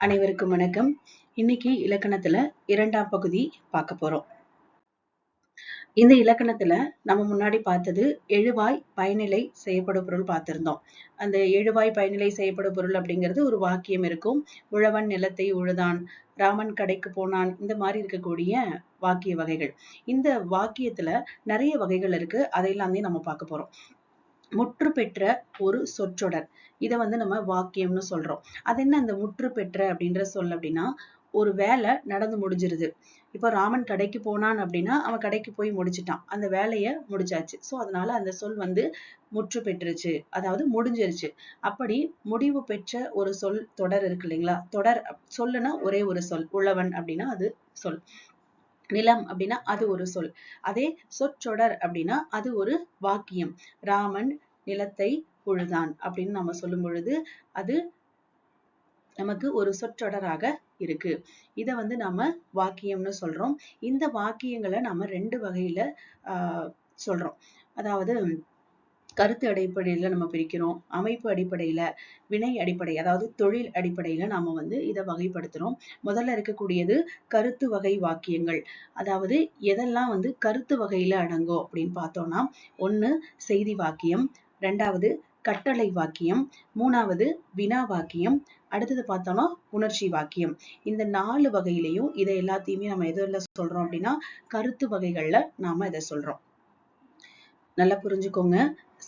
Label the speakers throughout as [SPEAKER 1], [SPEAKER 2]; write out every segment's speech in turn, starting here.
[SPEAKER 1] அனைவருக்கும் வணக்கம். இன்னைக்கு இலக்கணத்துல இரண்டாம் பகுதி பார்க்க போறோம். இந்த இலக்கணத்துல நம்ம முன்னாடி பார்த்தது எழுவாய் பயனிலை செய்யப்படும் பொருள் பார்த்திருந்தோம். அந்த எழுவாய் பயனிலை செய்யப்படும் பொருள் அப்படிங்கிறது ஒரு வாக்கியம் இருக்கும். உழவன் நிலத்தை உழுதான் ராமன் கடைக்கு போனான் இந்த மாதிரி இருக்கக்கூடிய வாக்கிய வகைகள். இந்த வாக்கியத்துல நிறைய வகைகள் இருக்கு. அதையெல்லாம் நம்ம பார்க்க போறோம். முற்று பெற்ற ஒரு சொற்றொடர். இதை வந்து நம்ம வாக்கியம்னு சொல்றோம். அது என்ன அந்த முற்று பெற்ற அப்படின்ற சொல் அப்படின்னா ஒரு வேலை நடந்து முடிஞ்சிருது. இப்போ ராமன் கடைக்கு போனான் அப்படின்னா அவன் கடைக்கு போய் முடிச்சிட்டான். அந்த வேலையை முடிச்சாச்சு. சோ அதனால அந்த சொல் வந்து முற்று பெற்றுச்சு அதாவது முடிஞ்சிருச்சு. அப்படி முடிவு பெற்ற ஒரு சொல் தொடர் இருக்கு இல்லைங்களா? தொடர் சொல்லுன்னா ஒரே ஒரு சொல். உழவன் அப்படின்னா அது சொல். நிலம் அப்படின்னா அது ஒரு சொல். அதே சொற்றொடர் அப்படின்னா அது ஒரு வாக்கியம். ராமன் நிலத்தை உழுதான் அப்படின்னு நம்ம சொல்லும் பொழுது அது நமக்கு ஒரு சொற்றொடராக இருக்கு. இதை வந்து நாம வாக்கியம்னு சொல்றோம். இந்த வாக்கியங்களை நாம ரெண்டு வகையில ஆஹ் சொல்றோம். அதாவது கருத்து அடிப்படையில நம்ம பிரிக்கிறோம். அமைப்பு அடிப்படையில வினை அடிப்படை அதாவது தொழில் அடிப்படையில நாம வந்து இதை வகைப்படுத்துறோம். முதல்ல இருக்கக்கூடியது கருத்து வகை வாக்கியங்கள். அதாவது எதெல்லாம் வந்து கருத்து வகையில அடங்கும் அப்படின்னு பார்த்தோம்னா ஒண்ணு செய்தி வாக்கியம் ரெண்டாவது கட்டளை வாக்கியம் மூணாவது வினா வாக்கியம் அடுத்தது பார்த்தோம்னா உணர்ச்சி வாக்கியம். இந்த நாலு வகையிலையும் இதை எல்லாத்தையுமே நம்ம எதுல சொல்றோம் அப்படின்னா கருத்து வகைகள்ல நாம இதை சொல்றோம். நல்லா புரிஞ்சுக்கோங்க.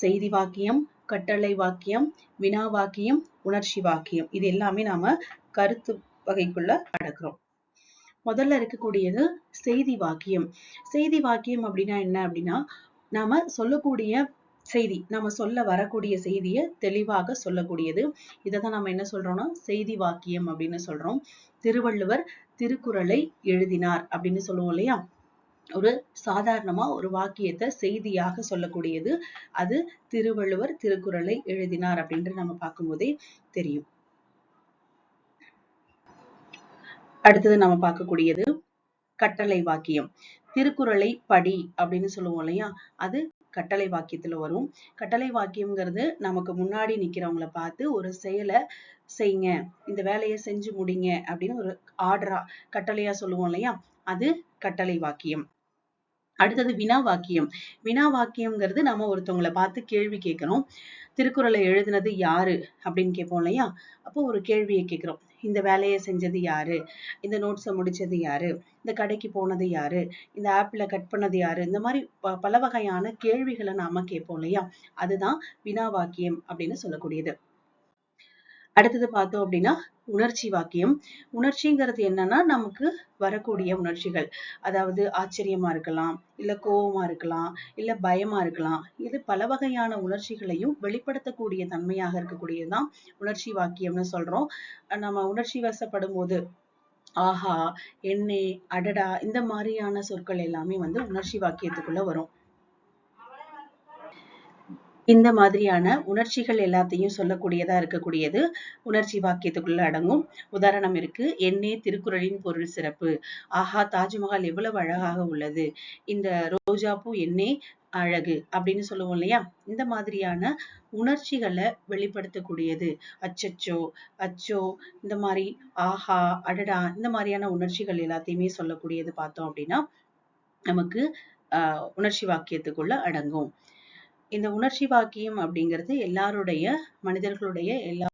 [SPEAKER 1] செய்தி வாக்கியம் கட்டளை வாக்கியம் வினா வாக்கியம் உணர்ச்சி வாக்கியம். இது எல்லாமே நாம கருத்து வகைக்குள்ள அடக்குறோம். முதல்ல இருக்கக்கூடியது செய்தி வாக்கியம். செய்தி வாக்கியம் அப்படின்னா என்ன அப்படின்னா நாம சொல்லக்கூடிய செய்தி நம்ம சொல்ல வரக்கூடிய செய்தியை தெளிவாக சொல்லக்கூடியது. இதைதான் நம்ம என்ன சொல்றோம்னா செய்தி வாக்கியம் அப்படின்னு சொல்றோம். திருவள்ளுவர் திருக்குறளை எழுதினார் அப்படின்னு சொல்லுவோம் இல்லையா? ஒரு சாதாரணமா ஒரு வாக்கியத்தை செய்தியாக சொல்லக்கூடியது. அது திருவள்ளுவர் திருக்குறளை எழுதினார் அப்படின்ற நம்ம பார்க்கும்போதே தெரியும். அடுத்தது நம்ம பார்க்கக்கூடியது கட்டளை வாக்கியம். திருக்குறளை படி அப்படின்னு சொல்லுவோம் இல்லையா? அது கட்டளை வாக்கியத்துல வரும். கட்டளை வாக்கியம்ங்கிறது நமக்கு முன்னாடி நிக்கிறவங்கள பார்த்து ஒரு செயலை செய்யுங்க இந்த வேலையை செஞ்சு முடிங்க அப்படின்னு ஒரு ஆர்டரா கட்டளையா சொல்லுவோம் இல்லையா? அது கட்டளை வாக்கியம். அடுத்தது வினா வாக்கியம். வினா வாக்கியம்ங்கிறது நம்ம ஒருத்தவங்களை பார்த்து கேள்வி கேட்குறோம். திருக்குறளை எழுதினது யாரு அப்படின்னு கேட்போம் இல்லையா? அப்போ ஒரு கேள்வியை கேட்குறோம். இந்த வேலையை செஞ்சது யாரு? இந்த நோட்ஸை முடிச்சது யாரு? இந்த கடைக்கு போனது யாரு? இந்த ஆப்ல கட் பண்ணது யாரு? இந்த மாதிரி பல வகையான கேள்விகளை நாம கேட்போம் இல்லையா? அதுதான் வினா வாக்கியம் அப்படின்னு சொல்லக்கூடியது. அடுத்தது பார்த்தோம் அப்படின்னா உணர்ச்சி வாக்கியம். உணர்ச்சிங்கிறது என்னன்னா நமக்கு வரக்கூடிய உணர்ச்சிகள். அதாவது ஆச்சரியமா இருக்கலாம் இல்ல கோபமா இருக்கலாம் இல்ல பயமா இருக்கலாம். இது பல வகையான உணர்ச்சிகளையும் வெளிப்படுத்தக்கூடிய தன்மையாக இருக்கக்கூடியதுதான் உணர்ச்சி வாக்கியம்னு சொல்றோம். நம்ம உணர்ச்சி வசப்படும் போது ஆஹா என்னே அடடா இந்த மாதிரியான சொற்கள் எல்லாமே வந்து உணர்ச்சி வாக்கியத்துக்குள்ள வரும். இந்த மாதிரியான உணர்ச்சிகள் எல்லாத்தையும் சொல்லக்கூடியதா இருக்கக்கூடியது உணர்ச்சி வாக்கியத்துக்குள்ள அடங்கும். உதாரணம் இருக்கு என்னே திருக்குறளின் பொருள் சிறப்பு. ஆஹா தாஜ்மஹால் எவ்வளவு அழகாக உள்ளது. இந்த ரோஜா பூ என்னே அழகு அப்படின்னு சொல்லுவோம் இல்லையா? இந்த மாதிரியான உணர்ச்சிகளை வெளிப்படுத்தக்கூடியது. அச்சச்சோ அச்சோ இந்த மாதிரி ஆஹா அடடா இந்த மாதிரியான உணர்ச்சிகள் எல்லாத்தையுமே சொல்லக்கூடியது பார்த்தோம் அப்படின்னா நமக்கு உணர்ச்சி வாக்கியத்துக்குள்ள அடங்கும். இந்த உணர்ச்சி வாக்கியம் அப்படிங்கிறது எல்லாருடைய மனிதர்களுடைய எல்லா